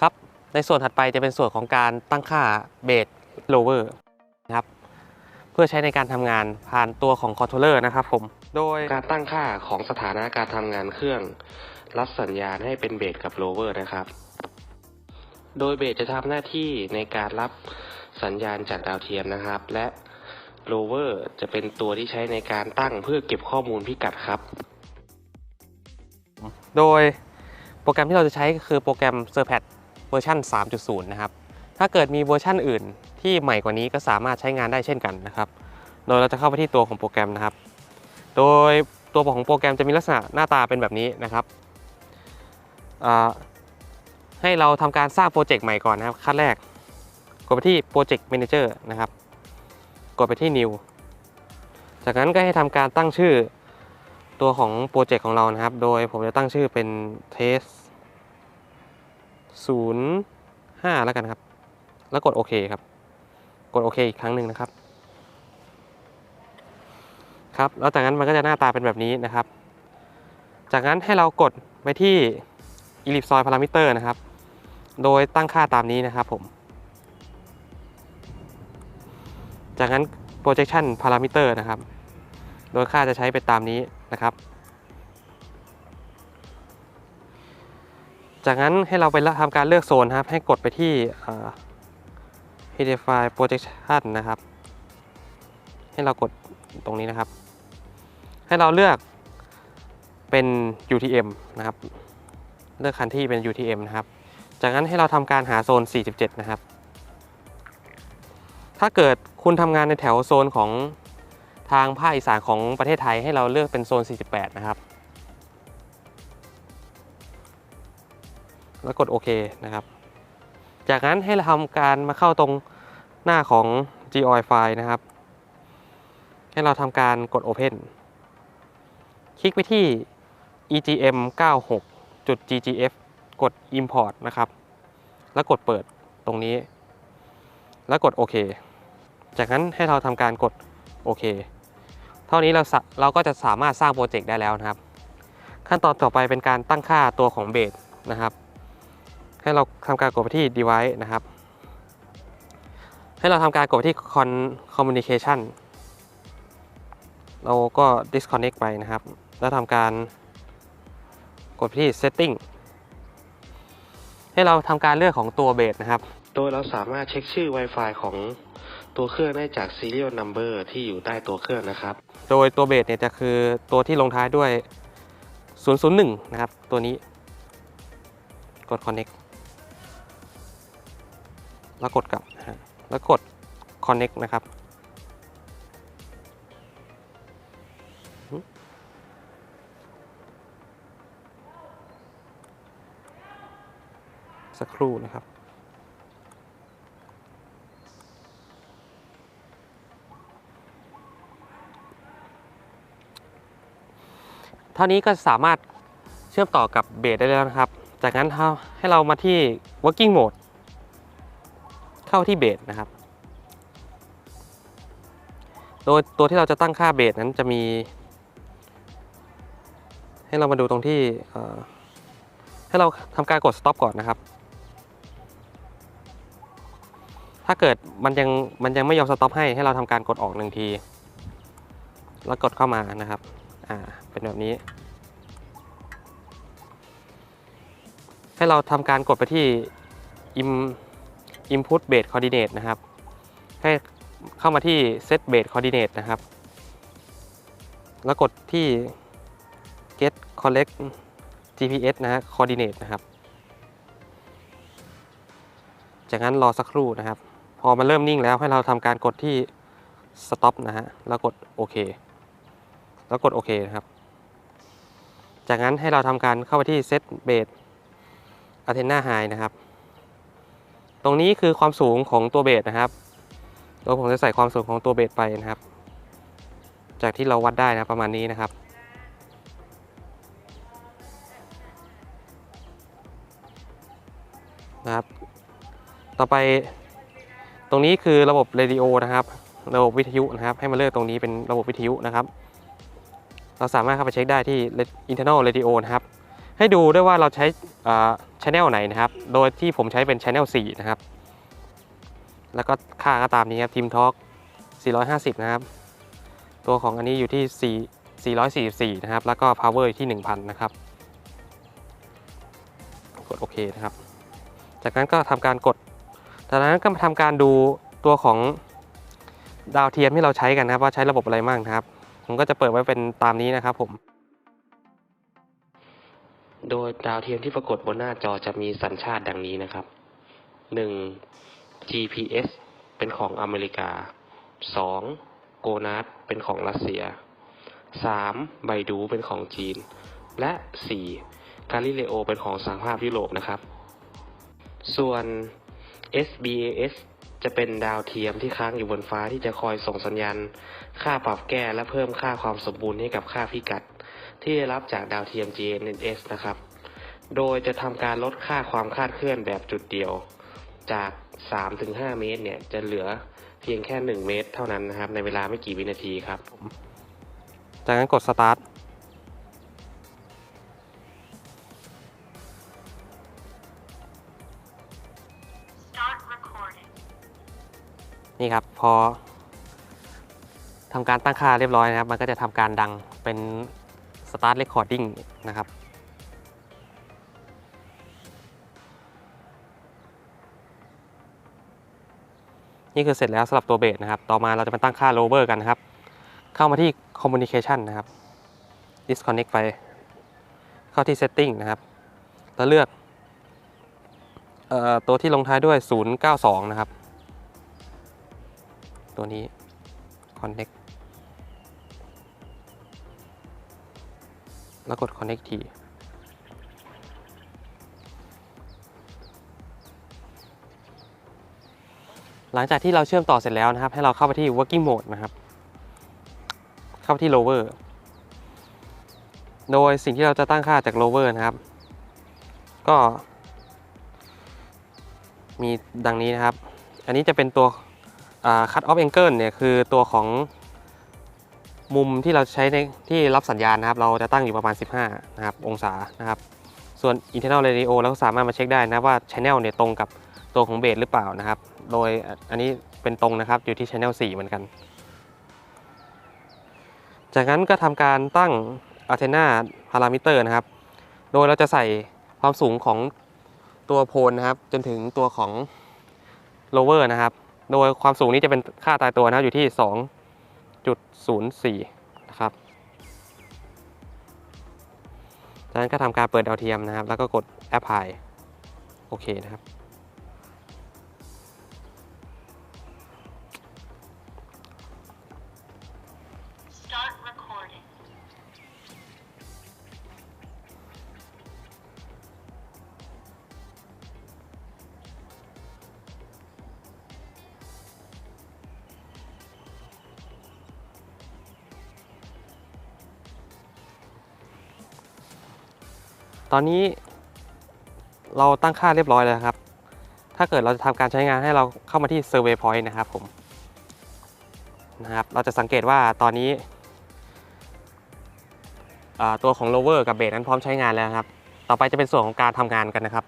ครับ ในส่วนถัดไปจะเป็นส่วนของการตั้งค่าเบสโลเวอร์นะครับเพื่อใช้ในการทำงานผ่านตัวของคอนโทรลเลอร์นะครับผม โดยการตั้งค่าของสถานะการทำงานเครื่อง รับสัญญาณให้เป็นเบสกับโลเวอร์นะครับ โดยเบสจะทำหน้าที่ในการรับสัญญาณจากดาวเทียมนะครับ และโลเวอร์จะเป็นตัวที่ใช้ในการตั้งเพื่อเก็บข้อมูลพิกัดครับ โดยโปรแกรมที่เราจะใช้ก็คือโปรแกรม s e r p a t เวอร์ชัน3.0 นะครับ ถ้าเกิดมีเวอร์ชันอื่นที่ใหม่กว่านี้ก็สามารถใช้งานได้เช่นกันนะครับ โดยเราจะเข้าไปที่ตัวของโปรแกรมนะครับ โดยตัวของโปรแกรมจะมีลักษณะหน้าตาเป็นแบบนี้นะครับ ให้เราทำการสร้างโปรเจกต์ใหม่ก่อนนะครับขั้นแรก กดไปที่ Project Manager นะครับ กดไปที่ New จากนั้นก็ให้ทำการตั้งชื่อตัวของโปรเจกต์ของเรานะครับ โดยผมจะตั้งชื่อเป็น Test 05 แล้วกันครับ แล้วกดโอเคครับ กดโอเคอีกครั้งหนึ่งนะครับ ครับ แล้วจากนั้นมันก็จะหน้าตาเป็นแบบนี้นะครับ จากนั้นให้เรากดไปที่ ellipsoid parameter นะครับ โดยตั้งค่าตามนี้นะครับผม จากนั้น projection parameter นะครับ โดยค่าจะใช้ไปตามนี้นะครับ จากนั้นให้เราไปทำการเลือกโซนครับ ให้กดไปที่เอ่อ Hedify projection นะครับ ให้เรากดตรงนี้นะครับ ให้เราเลือกเป็น UTM นะครับ เลือกคันที่เป็น UTM นะครับ จากนั้นให้เราทำการหาโซน 47 นะครับ ถ้าเกิดคุณทำงานในแถวโซนของทางภาคอีสานของประเทศไทยให้เราเลือกเป็นโซน 48 นะครับ แล้วกดโอเคนะครับ จากนั้นให้เราทำการมาเข้าตรงหน้าของ GOI file นะครับ ให้เราทำการกด Open คลิกไปที่ EGM 96 GGF กด Import นะครับ แล้วกดเปิดตรงนี้ แล้วกดโอเค จากนั้นให้เราทำการกดโอเค เท่านี้เราเราก็จะสามารถสร้างโปรเจกต์ได้แล้วนะครับ ขั้นตอนต่อไปเป็นการตั้งค่าตัวของเบสนะครับ ให้เราทำการกดไปที่ device นะครับ ให้เราทำการกดไปที่ con communication เราก็ disconnect ไปนะครับ แล้วทำการกดไปที่ setting ให้เราทำการเลือกของตัวเบสนะครับ โดยเราสามารถเช็คชื่อ Wi-Fi ของตัวเครื่องได้จาก serial number ที่อยู่ใต้ตัวเครื่องนะครับ โดยตัวเบสเนี่ยจะคือตัวที่ลงท้ายด้วย 001 นะครับ ตัวนี้ กด connect แล้วกดกลับ แล้วกด connect นะครับ สักครู่นะครับเท่านี้ก็สามารถเชื่อมต่อกับเบสได้แล้วนะครับ จากนั้นให้เรามาที่ working mode เข้าที่เบสนะครับ โดยตัวที่เราจะตั้งค่าเบสนั้นจะมี ให้เรามาดูตรงที่ให้เราทำการกด stop ก่อนนะครับ ถ้าเกิดมันยังมันยังไม่ยอม stop ให้ให้เราทำการกดออกหนึ่งที แล้วกดเข้ามานะครับ อ่า เป็นแบบนี้ ให้เราทำการกดไปที่ im input base coordinate นะครับ ให้เข้ามาที่ set base coordinate นะครับ แล้วกดที่ get collect GPS นะฮะ coordinate นะครับ จากนั้นรอสักครู่นะครับ พอมันเริ่มนิ่งแล้วให้เราทำการกดที่ stop นะฮะ แล้วกดโอเค แล้วกดโอเคนะครับ จากนั้นให้เราทำการเข้าไปที่ set base antenna high นะครับ ตรงนี้คือความสูงของตัวเบสนะครับโดยผมจะใส่ความสูงของตัวเบสไปนะครับ จากที่เราวัดได้นะประมาณนี้นะครับ นะครับ ต่อไปตรงนี้คือระบบเรดิโอนะครับ ระบบวิทยุนะครับ ให้มาเลือกตรงนี้เป็นระบบวิทยุนะครับ เราสามารถเข้าไปเช็คได้ที่ internal radio นะครับ ให้ดูด้วยว่าเราใช้ชแนลไหนนะครับ โดยที่ผมใช้เป็นชแนล4นะครับ แล้วก็ค่าก็ตามนี้ครับทีมทอล์ก450 นะครับ ตัวของอันนี้อยู่ที่ 4 444 นะครับ แล้วก็ power อยู่ที่ 1000 นะครับ กดโอเคนะครับ จากนั้นก็ทำการกด จากนั้นก็มาทำการดูตัวของดาวเทียมที่เราใช้กันนะครับ ว่าใช้ระบบอะไรบ้างนะครับ ผมก็จะเปิดไว้เป็นตามนี้นะครับผม โดยดาวเทียมที่ปรากฏบนหน้าจอจะมีสัญชาติดังนี้นะครับ 1. GPS เป็นของอเมริกา 2. โกนา s เป็นของรัสเซีย 3. ไบดูเป็นของจีน และ 4. กาลิเลโอเป็นของสหภาพยุโรปนะครับ ส่วน SBAS จะเป็นดาวเทียมที่ค้างอยู่บนฟ้าที่จะคอยส่งสัญญาณ ค่าปรับแก้และเพิ่มค่าความสมบูรณ์ให้กับค่าพิกัด ที่ได้รับจากดาวเทียม GNSS นะครับ โดยจะทำการลดค่าความคลาดเคลื่อนแบบจุดเดียว จาก 3-5 เมตรเนี่ยจะเหลือเพียงแค่ 1 เมตรเท่านั้นนะครับ ในเวลาไม่กี่วินาทีครับ จากนั้นกด start Start recording. นี่ครับ พอทำการตั้งค่าเรียบร้อยนะครับ มันก็จะทำการดังเป็น start recording นะครับ นี่คือเสร็จแล้วสำหรับตัวเบสนะครับ ต่อมาเราจะมาตั้งค่า lower กันนะครับ เข้ามาที่ communication นะครับ disconnect ไป เข้าที่ setting นะครับ แล้วเลือกออตัวที่ลงท้ายด้วย 092 นะครับ ตัวนี้ connect แล้วกด connect ทีหลังจากที่เราเชื่อมต่อเสร็จแล้วนะครับ ให้เราเข้าไปที่ working mode นะครับ เข้าไปที่ lower โดยสิ่งที่เราจะตั้งค่าจาก lower นะครับ ก็ มีดังนี้นะครับ อันนี้จะเป็นตัวคัตออฟแองเกิลเนี่ย คือตัวของ มุมที่เราใช้ในที่รับสัญญาณนะครับ เราจะตั้งอยู่ประมาณ 15 นะครับ องศานะครับ ส่วน internal radio เราก็สามารถมาเช็คได้นะว่า channel เนี่ยตรงกับตัวของเบสหรือเปล่านะครับ โดยอันนี้เป็นตรงนะครับอยู่ที่ channel 4 เหมือนกัน จากนั้นก็ทำการตั้ง antenna parameter นะครับ โดยเราจะใส่ความสูงของตัวโพลนะครับ จนถึงตัวของ lower นะครับ โดยความสูงนี้จะเป็นค่าตายตัวนะอยู่ที่ 0.04 นะครับ จากนั้นก็ทำการเปิดดาวเทียมนะครับ แล้วก็กด apply โอเคนะครับ ตอนนี้เราตั้งค่าเรียบร้อยแล้วครับ ถ้าเกิดเราจะทำการใช้งานให้เราเข้ามาที่ Survey Point นะครับผมนะครับ เราจะสังเกตว่าตอนนี้ ตัวของ lower กับ b บ s นั้นพร้อมใช้งานแล้วครับ ต่อไปจะเป็นส่วนของการทำงานกันนะครับ